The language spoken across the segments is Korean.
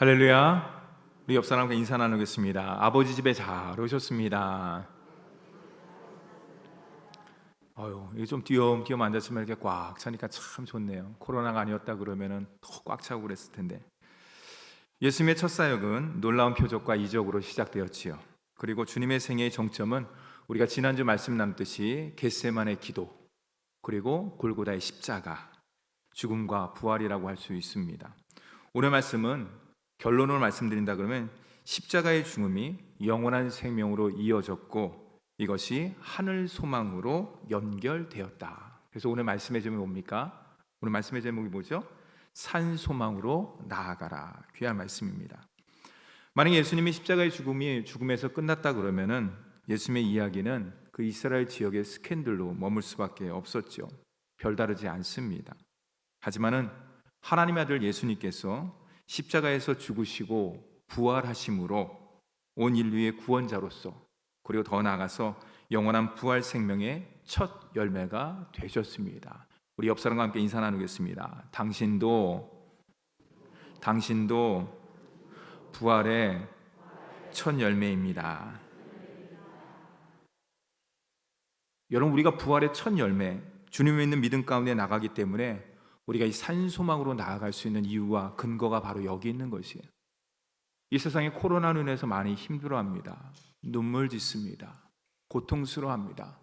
할렐루야. 우리 옆 사람과 인사 나누겠습니다. 아버지 집에 잘 오셨습니다. 어유, 좀 띄엄띄엄 앉았으면 이렇게 꽉 차니까 참 좋네요. 코로나가 아니었다 그러면은 더 꽉 차고 그랬을 텐데. 예수님의 첫 사역은 놀라운 표적과 이적으로 시작되었지요. 그리고 주님의 생애의 정점은 우리가 지난주 말씀 나눴듯이 겟세만의 기도, 그리고 골고다의 십자가, 죽음과 부활이라고 할 수 있습니다. 오늘 말씀은 결론을 말씀드린다 그러면 십자가의 죽음이 영원한 생명으로 이어졌고 이것이 하늘 소망으로 연결되었다. 그래서 오늘 말씀의 제목이 뭡니까? 오늘 말씀의 제목이 뭐죠? 산 소망으로 나아가라. 귀한 말씀입니다. 만약 예수님이 십자가의 죽음이 죽음에서 끝났다 그러면은 예수님의 이야기는 그 이스라엘 지역의 스캔들로 머물 수밖에 없었죠. 별다르지 않습니다. 하지만은 하나님의 아들 예수님께서 십자가에서 죽으시고 부활하심으로 온 인류의 구원자로서 그리고 더 나아가서 영원한 부활 생명의 첫 열매가 되셨습니다. 우리 옆 사람과 함께 인사 나누겠습니다. 당신도 당신도 부활의 첫 열매입니다. 여러분 우리가 부활의 첫 열매 주님을 믿는 믿음 가운데 나가기 때문에 우리가 이 산소망으로 나아갈 수 있는 이유와 근거가 바로 여기 있는 것이에요. 이 세상에 코로나로 인해서 많이 힘들어합니다. 눈물 짓습니다. 고통스러워합니다.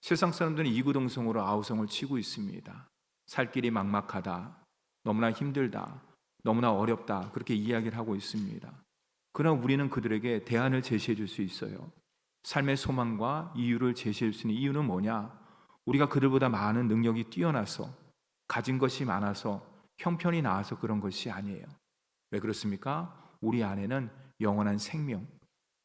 세상 사람들은 이구동성으로 아우성을 치고 있습니다. 살 길이 막막하다. 너무나 힘들다. 너무나 어렵다. 그렇게 이야기를 하고 있습니다. 그러나 우리는 그들에게 대안을 제시해 줄 수 있어요. 삶의 소망과 이유를 제시할 수 있는 이유는 뭐냐? 우리가 그들보다 많은 능력이 뛰어나서 가진 것이 많아서 형편이 나아서 그런 것이 아니에요. 왜 그렇습니까? 우리 안에는 영원한 생명,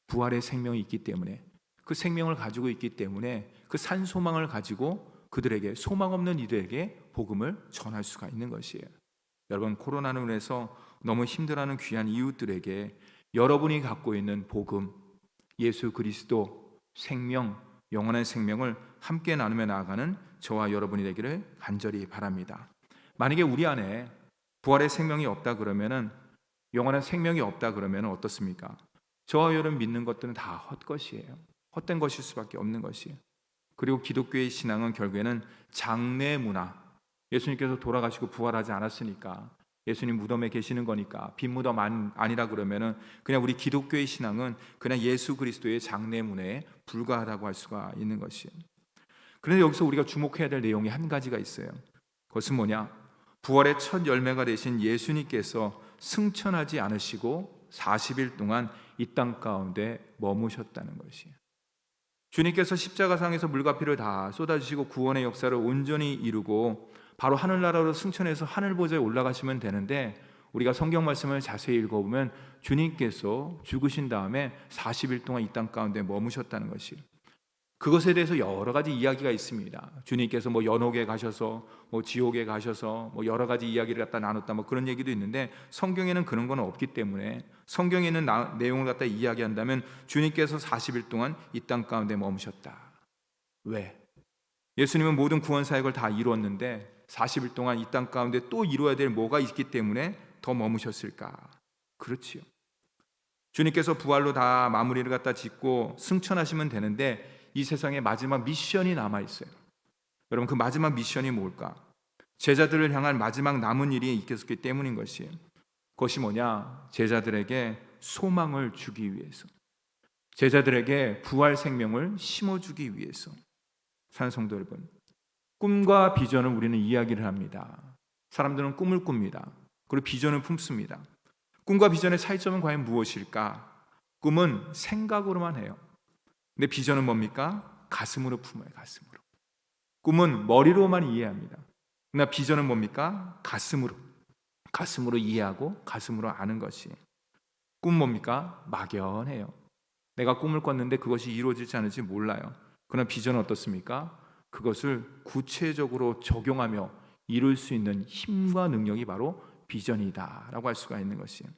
부활의 생명이 있기 때문에 그 생명을 가지고 있기 때문에 그 산 소망을 가지고 그들에게 소망 없는 이들에게 복음을 전할 수가 있는 것이에요. 여러분 코로나로 인해서 너무 힘들어하는 귀한 이웃들에게 여러분이 갖고 있는 복음, 예수 그리스도 생명, 영원한 생명을 함께 나누며 나아가는 저와 여러분이 되기를 간절히 바랍니다. 만약에 우리 안에 부활의 생명이 없다 그러면은 영원한 생명이 없다 그러면 어떻습니까? 저와 여러분 믿는 것들은 다 헛것이에요. 헛된 것일 수밖에 없는 것이에요. 그리고 기독교의 신앙은 결국에는 장래 문화. 예수님께서 돌아가시고 부활하지 않았으니까 예수님 무덤에 계시는 거니까 빈 무덤 아니라 그러면은 그냥 우리 기독교의 신앙은 그냥 예수 그리스도의 장래 문화에 불과하다고 할 수가 있는 것이에요. 그런데 여기서 우리가 주목해야 될 내용이 한 가지가 있어요. 그것은 뭐냐? 부활의 첫 열매가 되신 예수님께서 승천하지 않으시고 40일 동안 이 땅 가운데 머무셨다는 것이에요. 주님께서 십자가상에서 물과 피를 다 쏟아주시고 구원의 역사를 온전히 이루고 바로 하늘나라로 승천해서 하늘 보좌에 올라가시면 되는데 우리가 성경 말씀을 자세히 읽어보면 주님께서 죽으신 다음에 40일 동안 이 땅 가운데 머무셨다는 것이에요. 그것에 대해서 여러 가지 이야기가 있습니다. 주님께서 뭐 연옥에 가셔서 뭐 지옥에 가셔서 뭐 여러 가지 이야기를 갖다 나눴다 뭐 그런 얘기도 있는데 성경에는 그런 건 없기 때문에 성경에 나, 내용을 갖다 이야기한다면 주님께서 40일 동안 이 땅 가운데 머무셨다. 왜? 예수님은 모든 구원 사역을 다 이루었는데 40일 동안 이 땅 가운데 또 이루어야 될 뭐가 있기 때문에 더 머무셨을까? 그렇지요. 주님께서 부활로 다 마무리를 갖다 짓고 승천하시면 되는데 이 세상에 마지막 미션이 남아 있어요. 여러분 그 마지막 미션이 뭘까? 제자들을 향한 마지막 남은 일이 있겠기 때문인 것이에요. 그것이 뭐냐? 제자들에게 소망을 주기 위해서. 제자들에게 부활 생명을 심어주기 위해서. 산 성도 여러분, 꿈과 비전을 우리는 이야기를 합니다. 사람들은 꿈을 꿉니다. 그리고 비전을 품습니다. 꿈과 비전의 차이점은 과연 무엇일까? 꿈은 생각으로만 해요. 근데 비전은 뭡니까? 가슴으로 품어요, 가슴으로. 꿈은 머리로만 이해합니다. 그러나 비전은 뭡니까? 가슴으로. 가슴으로 이해하고 가슴으로 아는 것이. 꿈 뭡니까? 막연해요. 내가 꿈을 꿨는데 그것이 이루어질지 않을지 몰라요. 그러나 비전은 어떻습니까? 그것을 구체적으로 적용하며 이룰 수 있는 힘과 능력이 바로 비전이다라고 할 수가 있는 것이에요.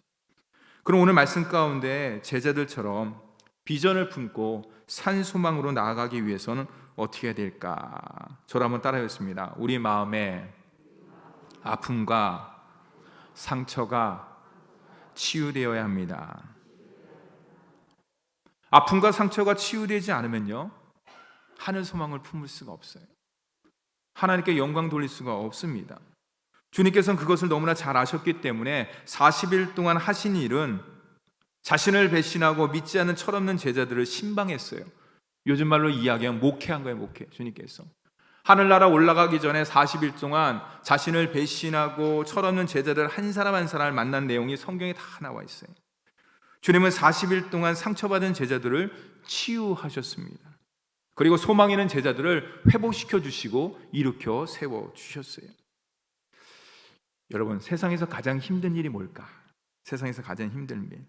그럼 오늘 말씀 가운데 제자들처럼 비전을 품고 산 소망으로 나아가기 위해서는 어떻게 해야 될까? 저를 한번 따라했습니다. 우리 마음에 아픔과 상처가 치유되어야 합니다. 아픔과 상처가 치유되지 않으면요. 하늘 소망을 품을 수가 없어요. 하나님께 영광 돌릴 수가 없습니다. 주님께서는 그것을 너무나 잘 아셨기 때문에 40일 동안 하신 일은 자신을 배신하고 믿지 않는 철없는 제자들을 신방했어요. 요즘 말로 이야기하면 목회한 거예요, 목회. 주님께서. 하늘나라 올라가기 전에 40일 동안 자신을 배신하고 철없는 제자들 한 사람 한 사람을 만난 내용이 성경에 다 나와 있어요. 주님은 40일 동안 상처받은 제자들을 치유하셨습니다. 그리고 소망 있는 제자들을 회복시켜 주시고 일으켜 세워 주셨어요. 여러분, 세상에서 가장 힘든 일이 뭘까? 세상에서 가장 힘든 일.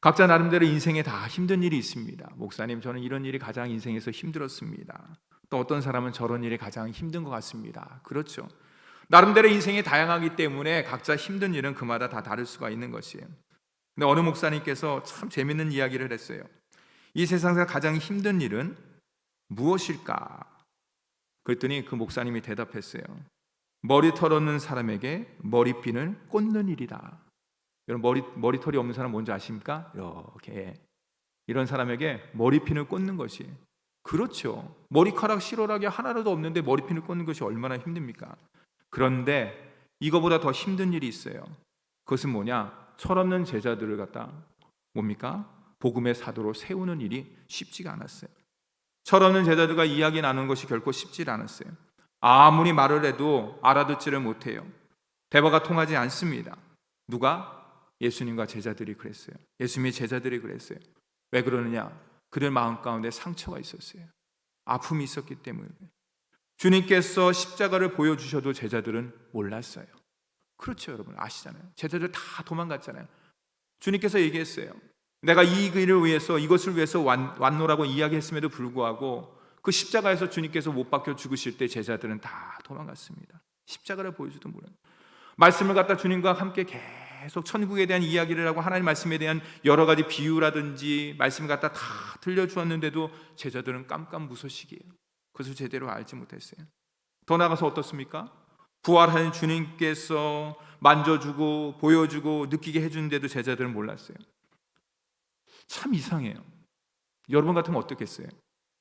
각자 나름대로 인생에 다 힘든 일이 있습니다. 목사님, 저는 이런 일이 가장 인생에서 힘들었습니다. 또 어떤 사람은 저런 일이 가장 힘든 것 같습니다. 그렇죠. 나름대로 인생이 다양하기 때문에 각자 힘든 일은 그마다 다 다를 수가 있는 것이에요. 근데 어느 목사님께서 참 재밌는 이야기를 했어요. 이 세상에서 가장 힘든 일은 무엇일까? 그랬더니 그 목사님이 대답했어요. 머리 털없는 사람에게 머리핀을 꽂는 일이다. 여러분 머리 머리털이 없는 사람 뭔지 아십니까? 이렇게 이런 사람에게 머리핀을 꽂는 것이 그렇죠. 머리카락 실오라기 하나라도 없는데 머리핀을 꽂는 것이 얼마나 힘듭니까? 그런데 이거보다 더 힘든 일이 있어요. 그것은 뭐냐? 철없는 제자들을 갖다 뭡니까? 복음의 사도로 세우는 일이 쉽지가 않았어요. 철없는 제자들과 이야기 나누는 것이 결코 쉽지 않았어요. 아무리 말을 해도 알아듣지를 못해요. 대화가 통하지 않습니다. 누가? 예수님과 제자들이 그랬어요. 예수님의 제자들이 그랬어요. 왜 그러느냐? 그들 마음 가운데 상처가 있었어요. 아픔이 있었기 때문에. 주님께서 십자가를 보여주셔도 제자들은 몰랐어요. 그렇죠, 여러분. 아시잖아요. 제자들 다 도망갔잖아요. 주님께서 얘기했어요. 내가 이 길을 위해서 이것을 위해서 왔, 왔노라고 이야기했음에도 불구하고 그 십자가에서 주님께서 못 박혀 죽으실 때 제자들은 다 도망갔습니다. 십자가를 보여주도 몰라요. 말씀을 갖다 주님과 함께 계속 천국에 대한 이야기를 하고 하나님 말씀에 대한 여러 가지 비유라든지 말씀을 갖다 다 들려주었는데도 제자들은 깜깜무소식이에요. 그것을 제대로 알지 못했어요. 더 나가서 어떻습니까? 부활하는 주님께서 만져주고 보여주고 느끼게 해주는데도 제자들은 몰랐어요. 참 이상해요. 여러분 같으면 어떻겠어요?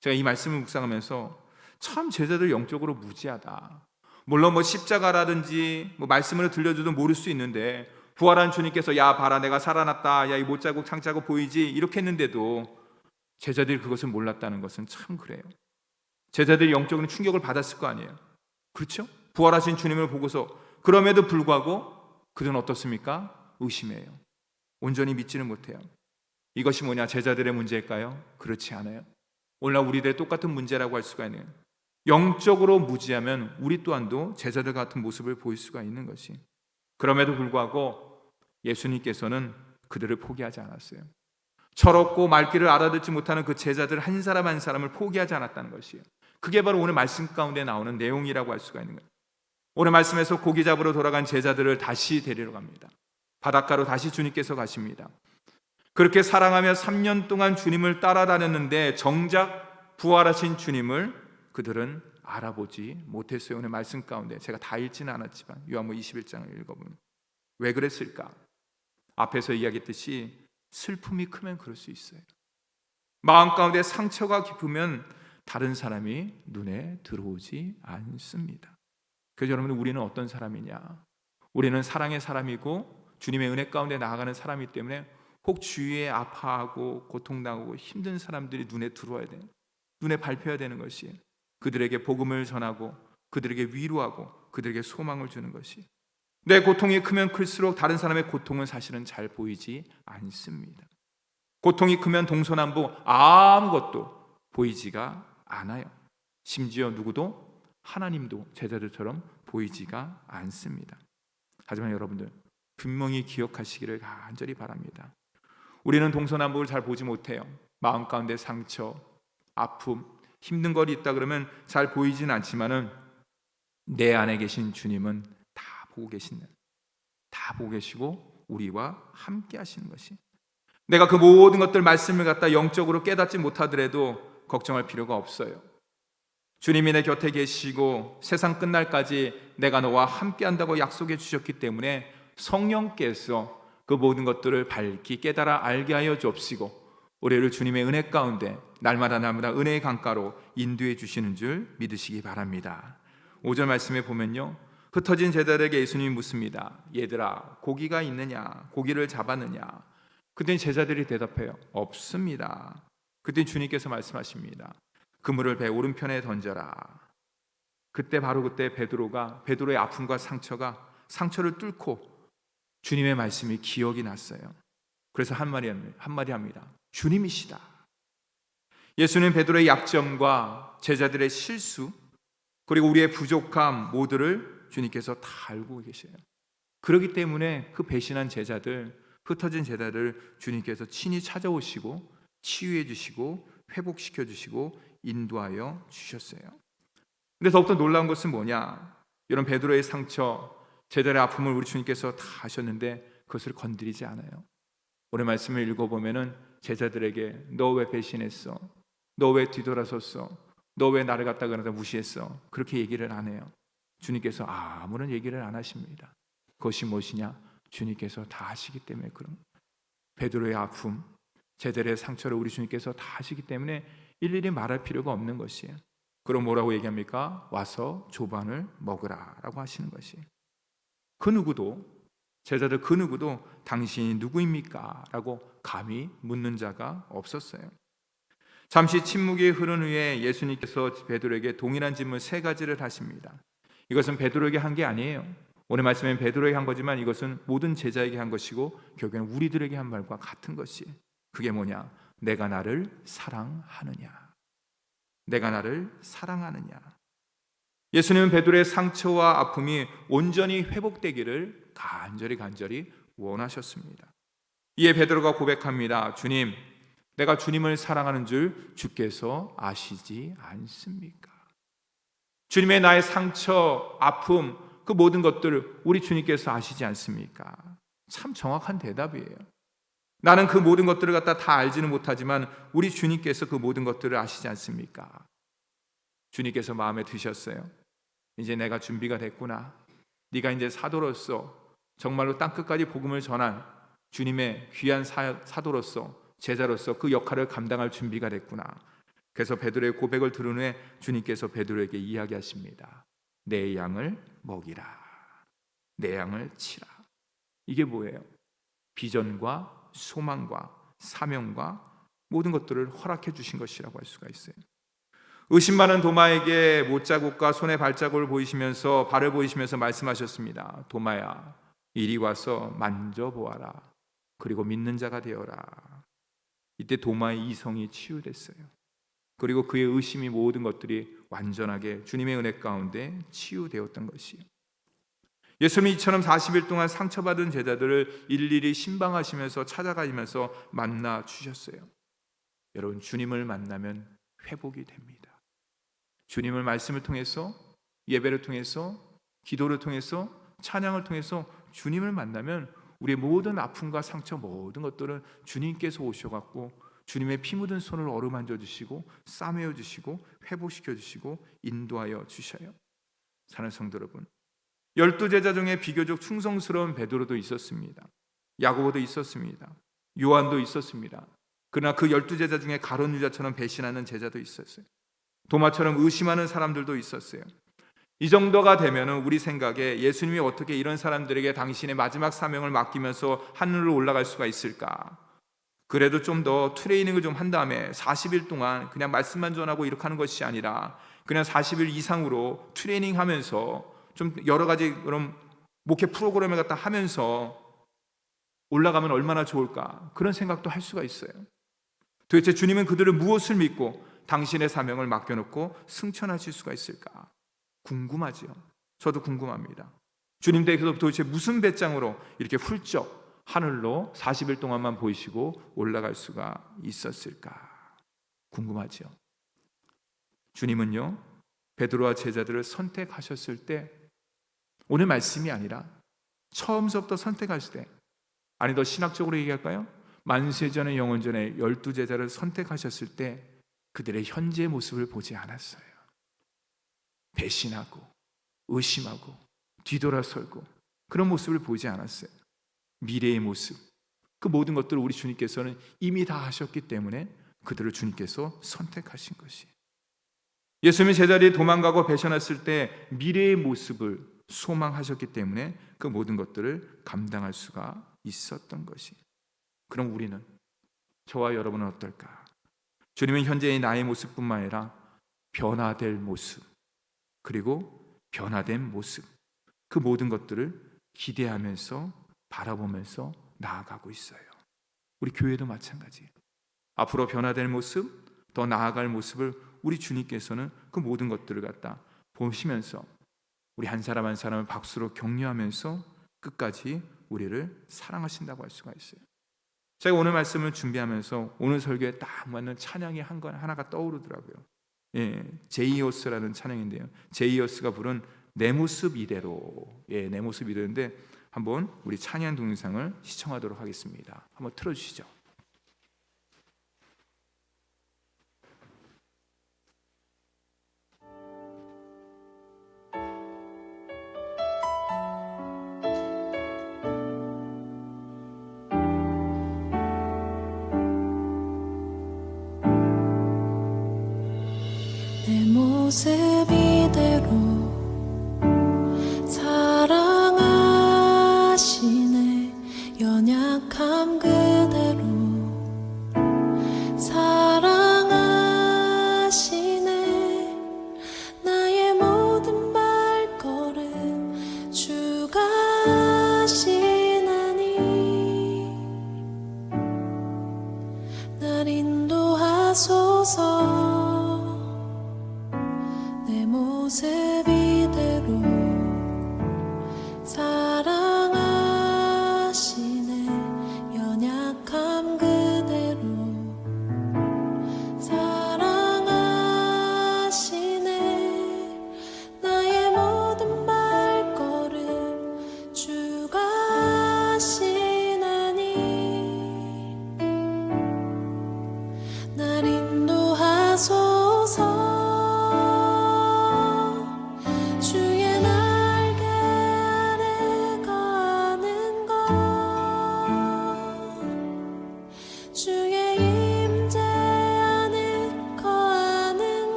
제가 이 말씀을 묵상하면서 참 제자들 영적으로 무지하다. 물론 뭐 십자가라든지 뭐 말씀을 들려줘도 모를 수 있는데 부활한 주님께서 야 봐라 내가 살아났다 야 이 못자국 창자국 보이지 이렇게 했는데도 제자들이 그것을 몰랐다는 것은 참 그래요. 제자들이 영적으로 충격을 받았을 거 아니에요. 그렇죠? 부활하신 주님을 보고서 그럼에도 불구하고 그들은 어떻습니까? 의심해요. 온전히 믿지는 못해요. 이것이 뭐냐? 제자들의 문제일까요? 그렇지 않아요. 오늘날 우리들의 똑같은 문제라고 할 수가 있는 영적으로 무지하면 우리 또한도 제자들 같은 모습을 보일 수가 있는 것이. 그럼에도 불구하고 예수님께서는 그들을 포기하지 않았어요. 철없고 말귀를 알아듣지 못하는 그 제자들 한 사람 한 사람을 포기하지 않았다는 것이에요. 그게 바로 오늘 말씀 가운데 나오는 내용이라고 할 수가 있는 거예요. 오늘 말씀에서 고기 잡으러 돌아간 제자들을 다시 데리러 갑니다. 바닷가로 다시 주님께서 가십니다. 그렇게 사랑하며 3년 동안 주님을 따라다녔는데 정작 부활하신 주님을 그들은 알아보지 못했어요. 오늘 말씀 가운데 제가 다 읽지는 않았지만 요한복음 21장을 읽어보면 왜 그랬을까? 앞에서 이야기했듯이 슬픔이 크면 그럴 수 있어요. 마음 가운데 상처가 깊으면 다른 사람이 눈에 들어오지 않습니다. 그래서 여러분 우리는 어떤 사람이냐? 우리는 사랑의 사람이고 주님의 은혜 가운데 나아가는 사람이기 때문에 혹 주위에 아파하고 고통당하고 힘든 사람들이 눈에 들어와야 돼요. 눈에 밟혀야 되는 것이 그들에게 복음을 전하고 그들에게 위로하고 그들에게 소망을 주는 것이 내 고통이 크면 클수록 다른 사람의 고통은 사실은 잘 보이지 않습니다. 고통이 크면 동서남북 아무것도 보이지가 않아요. 심지어 누구도 하나님도 제자들처럼 보이지가 않습니다. 하지만 여러분들 분명히 기억하시기를 간절히 바랍니다. 우리는 동서남북을 잘 보지 못해요. 마음 가운데 상처, 아픔, 힘든 것이 있다 그러면 잘 보이진 않지만은 내 안에 계신 주님은 다 보고 계신다. 다 보고 계시고 우리와 함께 하시는 것이. 내가 그 모든 것들 말씀을 갖다 영적으로 깨닫지 못하더라도 걱정할 필요가 없어요. 주님이 내 곁에 계시고 세상 끝날까지 내가 너와 함께 한다고 약속해 주셨기 때문에 성령께서 그 모든 것들을 밝히 깨달아 알게 하여 주옵시고 우리를 주님의 은혜 가운데 날마다 날마다 은혜의 강가로 인도해 주시는 줄 믿으시기 바랍니다. 5절 말씀에 보면요. 흩어진 제자들에게 예수님이 묻습니다. 얘들아, 고기가 있느냐? 고기를 잡았느냐? 그때 제자들이 대답해요. 없습니다. 그때 주님께서 말씀하십니다. 그물을 배 오른편에 던져라. 그때 바로 그때 베드로가 베드로의 아픔과 상처가 상처를 뚫고 주님의 말씀이 기억이 났어요. 그래서 한 마디 한 마디 합니다. 주님이시다. 예수는 베드로의 약점과 제자들의 실수 그리고 우리의 부족함 모두를 주님께서 다 알고 계셔요. 그렇기 때문에 그 배신한 제자들, 흩어진 제자들 주님께서 친히 찾아오시고 치유해 주시고 회복시켜 주시고 인도하여 주셨어요. 근데 더욱더 놀라운 것은 뭐냐? 이런 베드로의 상처, 제자의 아픔을 우리 주님께서 다 하셨는데 그것을 건드리지 않아요. 오늘 말씀을 읽어보면은 제자들에게 너 왜 배신했어? 너 왜 뒤돌아섰어? 너 왜 나를 갖다 그러다 무시했어? 그렇게 얘기를 안 해요. 주님께서 아무런 얘기를 안 하십니다. 그것이 무엇이냐? 주님께서 다 하시기 때문에 그런 베드로의 아픔, 제자의 상처를 우리 주님께서 다 하시기 때문에 일일이 말할 필요가 없는 것이에요. 그럼 뭐라고 얘기합니까? 와서 조반을 먹으라라고 하시는 것이. 그 누구도 제자들 그 누구도 당신이 누구입니까? 라고 감히 묻는 자가 없었어요. 잠시 침묵이 흐른 후에 예수님께서 베드로에게 동일한 질문 세 가지를 하십니다. 이것은 베드로에게 한 게 아니에요. 오늘 말씀엔 베드로에게 한 거지만 이것은 모든 제자에게 한 것이고 결국엔 우리들에게 한 말과 같은 것이 그게 뭐냐? 내가 나를 사랑하느냐? 내가 나를 사랑하느냐? 예수님은 베드로의 상처와 아픔이 온전히 회복되기를 간절히 간절히 원하셨습니다. 이에 베드로가 고백합니다. 주님, 내가 주님을 사랑하는 줄 주께서 아시지 않습니까? 주님의 나의 상처, 아픔, 그 모든 것들을 우리 주님께서 아시지 않습니까? 참 정확한 대답이에요. 나는 그 모든 것들을 갖다 다 알지는 못하지만 우리 주님께서 그 모든 것들을 아시지 않습니까? 주님께서 마음에 드셨어요. 이제 내가 준비가 됐구나. 네가 이제 사도로서 정말로 땅 끝까지 복음을 전한 주님의 귀한 사, 사도로서 제자로서 그 역할을 감당할 준비가 됐구나. 그래서 베드로의 고백을 들은 후에 주님께서 베드로에게 이야기하십니다. 내 양을 먹이라. 내 양을 치라. 이게 뭐예요? 비전과 소망과 사명과 모든 것들을 허락해 주신 것이라고 할 수가 있어요. 의심 많은 도마에게 못자국과 손의 발자국을 보이시면서 발을 보이시면서 말씀하셨습니다. 도마야, 이리 와서 만져보아라. 그리고 믿는 자가 되어라. 이때 도마의 이성이 치유됐어요. 그리고 그의 의심이 모든 것들이 완전하게 주님의 은혜 가운데 치유되었던 것이에요. 예수님이 이처럼 40일 동안 상처받은 제자들을 일일이 신방하시면서 찾아가시면서 만나 주셨어요. 여러분 주님을 만나면 회복이 됩니다. 주님을 말씀을 통해서 예배를 통해서 기도를 통해서 찬양을 통해서 주님을 만나면 우리의 모든 아픔과 상처 모든 것들은 주님께서 오셔갖고 주님의 피 묻은 손을 어루만져 주시고 싸매어 주시고 회복시켜 주시고 인도하여 주셔요. 사는 성도 여러분, 열두 제자 중에 비교적 충성스러운 베드로도 있었습니다. 야고보도 있었습니다. 요한도 있었습니다. 그러나 그 열두 제자 중에 가론 유자처럼 배신하는 제자도 있었어요. 도마처럼 의심하는 사람들도 있었어요. 이 정도가 되면 우리 생각에 예수님이 어떻게 이런 사람들에게 당신의 마지막 사명을 맡기면서 하늘로 올라갈 수가 있을까? 그래도 좀 더 트레이닝을 좀 한 다음에 40일 동안 그냥 말씀만 전하고 이렇게 하는 것이 아니라 그냥 40일 이상으로 트레이닝 하면서 좀 여러 가지 그런 목회 프로그램을 갖다 하면서 올라가면 얼마나 좋을까? 그런 생각도 할 수가 있어요. 도대체 주님은 그들을 무엇을 믿고 당신의 사명을 맡겨놓고 승천하실 수가 있을까? 궁금하지요. 저도 궁금합니다. 주님 댁에서 도대체 무슨 배짱으로 이렇게 훌쩍 하늘로 40일 동안만 보이시고 올라갈 수가 있었을까? 궁금하지요. 주님은요, 베드로와 제자들을 선택하셨을 때 오늘 말씀이 아니라 처음서부터 선택하실 때 아니 더 신학적으로 얘기할까요? 만세전의 영원전에 열두 제자를 선택하셨을 때 그들의 현재 모습을 보지 않았어요. 배신하고 의심하고 뒤돌아설고 그런 모습을 보지 않았어요. 미래의 모습, 그 모든 것들을 우리 주님께서는 이미 다 하셨기 때문에 그들을 주님께서 선택하신 것이. 예수님이 제자리에 도망가고 배신했을 때 미래의 모습을 소망하셨기 때문에 그 모든 것들을 감당할 수가 있었던 것이. 그럼 우리는 저와 여러분은 어떨까? 주님은 현재의 나의 모습뿐만 아니라 변화될 모습 그리고 변화된 모습 그 모든 것들을 기대하면서 바라보면서 나아가고 있어요. 우리 교회도 마찬가지예요. 앞으로 변화될 모습, 더 나아갈 모습을 우리 주님께서는 그 모든 것들을 갖다 보시면서 우리 한 사람 한 사람을 박수로 격려하면서 끝까지 우리를 사랑하신다고 할 수가 있어요. 제가 오늘 말씀을 준비하면서 오늘 설교에 딱 맞는 찬양이 한 건 하나가 떠오르더라고요. 예, 제이어스라는 찬양인데요. 제이어스가 부른 내 모습 이대로, 예, 내 모습 이대로인데 한번 우리 찬양 동영상을 시청하도록 하겠습니다. 한번 틀어 주시죠.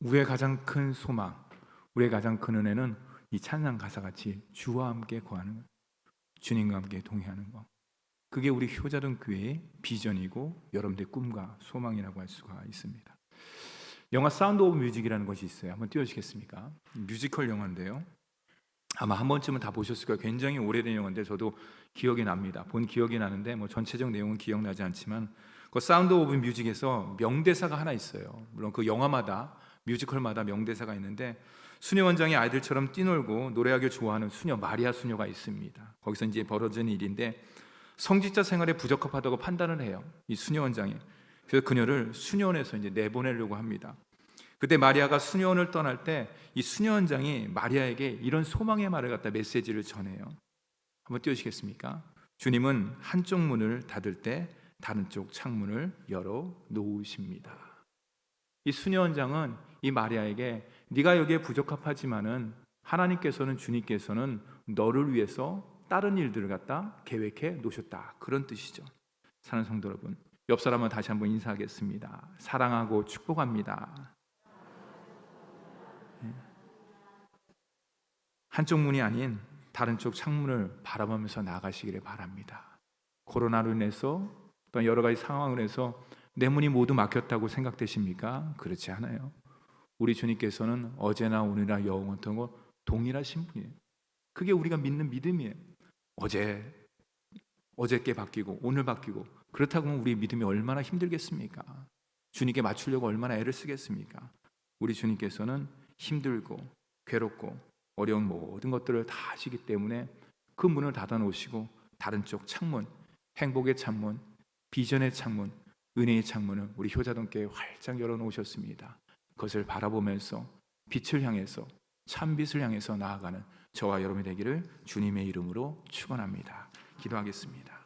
우리의 가장 큰 소망, 우리의 가장 큰 은혜는 이 찬양 가사 같이 주와 함께 거하는 것, 주님과 함께 동행하는 것. 그게 우리 효자동 교회의 비전이고 여러분들의 꿈과 소망이라고 할 수가 있습니다. 영화 사운드 오브 뮤직이라는 것이 있어요. 한번 띄워주시겠습니까? 뮤지컬 영화인데요. 아마 한 번쯤은 다 보셨을 거예요. 굉장히 오래된 영화인데 저도 기억이 납니다. 본 기억이 나는데 뭐 전체적 내용은 기억나지 않지만 그 사운드 오브 뮤직에서 명대사가 하나 있어요. 물론 그 영화마다 뮤지컬마다 명대사가 있는데 수녀 원장이 아이들처럼 뛰놀고 노래하기 좋아하는 수녀 마리아 수녀가 있습니다. 거기서 이제 벌어진 일인데 성직자 생활에 부적합하다고 판단을 해요. 이 수녀 원장이. 그래서 그녀를 수녀원에서 이제 내보내려고 합니다. 그때 마리아가 수녀원을 떠날 때 이 수녀 원장이 마리아에게 이런 소망의 말을 갖다 메시지를 전해요. 한번 띄우시겠습니까? 주님은 한쪽 문을 닫을 때 다른 쪽 창문을 열어 놓으십니다. 이 수녀 원장은 이 마리아에게 네가 여기에 부적합하지만은 하나님께서는 주님께서는 너를 위해서 다른 일들을 갖다 계획해 놓으셨다. 그런 뜻이죠. 사는 성도 여러분, 옆 사람은 다시 한번 인사하겠습니다. 사랑하고 축복합니다. 예. 한쪽 문이 아닌 다른 쪽 창문을 바라보면서 나가시기를 바랍니다. 코로나로 인해서 또 여러 가지 상황으로 해서 내 문이 모두 막혔다고 생각되십니까? 그렇지 않아요. 우리 주님께서는 어제나 오늘이나 영원토록 동일하신 분이에요. 그게 우리가 믿는 믿음이에요. 어제 어제께 바뀌고 오늘 바뀌고 그렇다고 하면 우리 믿음이 얼마나 힘들겠습니까? 주님께 맞추려고 얼마나 애를 쓰겠습니까? 우리 주님께서는 힘들고 괴롭고 어려운 모든 것들을 다 하시기 때문에 그 문을 닫아 놓으시고 다른 쪽 창문, 행복의 창문, 비전의 창문, 은혜의 창문을 우리 효자동께 활짝 열어 놓으셨습니다. 그것을 바라보면서 빛을 향해서 참빛을 향해서 나아가는 저와 여러분이 되기를 주님의 이름으로 축원합니다. 기도하겠습니다.